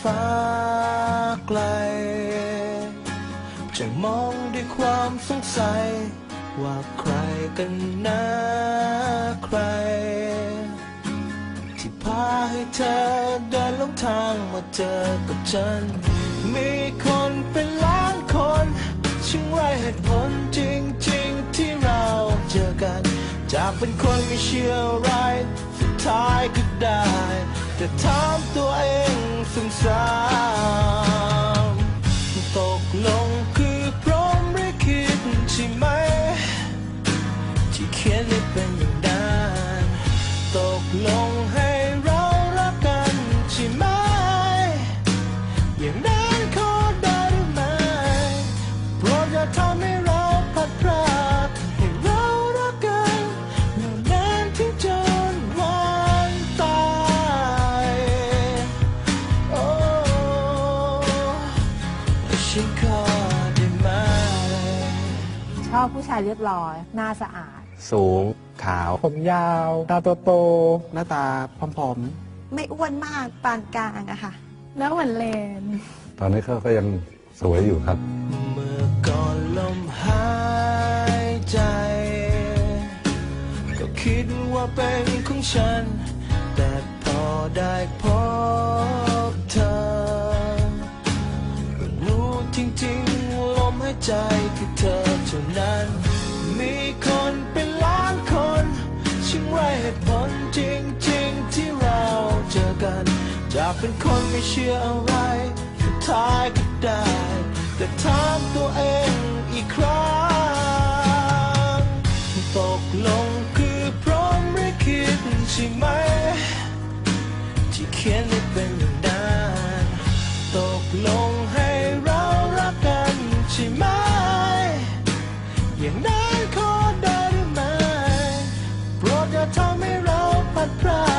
ฟ้าไกล จะมองด้วยความสงสัย ว่าใครกันนะใคร ที่พาให้เธอเดินลงทางมาเจอกับฉัน มีคนเป็นล้านคนช่างไรเหตุผลจริงๆที่เราเจอกัน จากเป็นคนไม่เชื่ออะไรสุดท้ายก็ได้ แต่ถามตัวเองซ้ำๆตกลงคือพร้อมหรือคิดใช่ไหม ที่เขียนให้เป็นอย่างนั้นตกลงให้เรารักกันใช่ไหม อย่างนั้นขอได้หรือไม่โปรดอย่าทำให้ ผู้ชายเรียบร้อย หน้าสะอาด สูง ขาว ผมยาว ตาโตๆหน้าตาพร้อมไม่อ้วนมากปานกลางอะค่ะ แล้วเหมือนเลนตอนนี้เขาก็ยังสวยอยู่ครับ เมื่อก่อนลมหายใจ ก็คิดว่าเป็นของฉัน แต่พอได้พบากเป็นคนไม่เชื่ออะไรสุดท้ายก็ได้ แต่ถามตัวเองอีกครั้งตกลงคือพร้อมหรือคิดใช่ไหม ที่เขียนให้เป็นอย่างนั้นตกลงให้เรารักกันใช่ไหม อย่างนั้นขอได้หรือไม่โปรดอย่าทำให้เราพัดพราก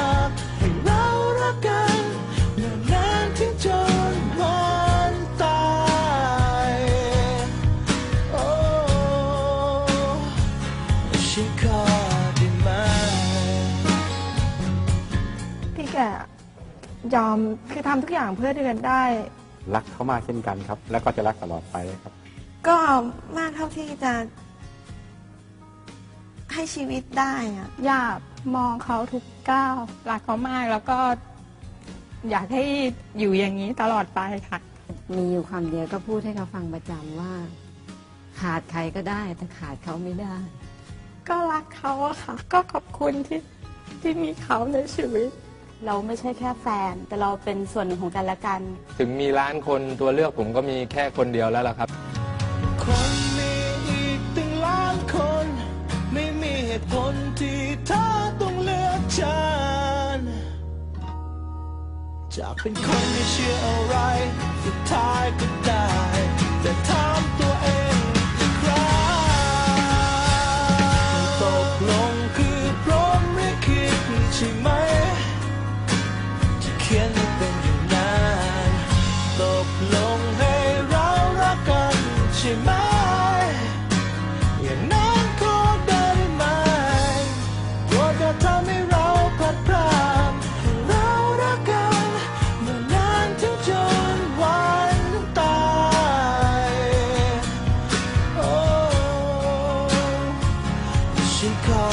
แกยอมคือทำทุกอย่างเพื่อเดือนได้ๆรักเขามากเช่นกันครับ แล้วก็จะรักตลอดไปครับ ก็มากเท่าที่จะ ให้ชีวิตได้อะอยากมองเขาทุกก้าวรักเขามากแล้วก็ อยากให้อยู่อย่างนี้ตลอดไปค่ะ มีอยู่คำเดียวก็พูดให้เขาฟังประจำว่า ขาดใครก็ได้ แต่ขาดเขาไม่ได้ ก็รักเขาอะค่ะ ก็ขอบคุณที่ที่มีเขาในชีวิต เราไม่ใช่แค่แฟน แต่เราเป็นส่วนหนึ่งของกันและกัน ถึงมีล้านคนตัวเลือกผมก็มีแค่คนเดียวแล้วล่ะครับ คนมีอีกตั้งล้านคน ไม่มีเหตุผลที่เธอต้องเลือกฉัน จากเป็นคนไม่เชื่ออะไร สุดท้ายก็ได้ แต่ถามตัวเอง ฉัน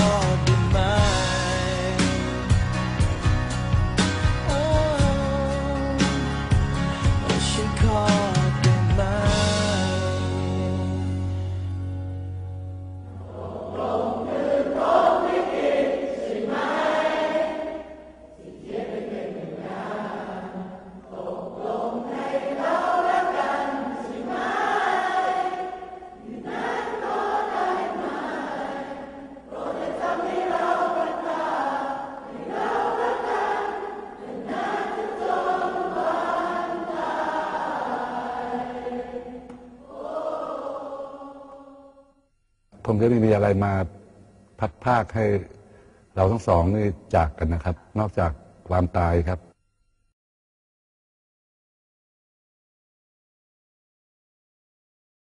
ผมจะไม่มีอะไรมาพัดภาคให้เราทั้งสองนี่จากกันนะครับ นอกจากความตายครับ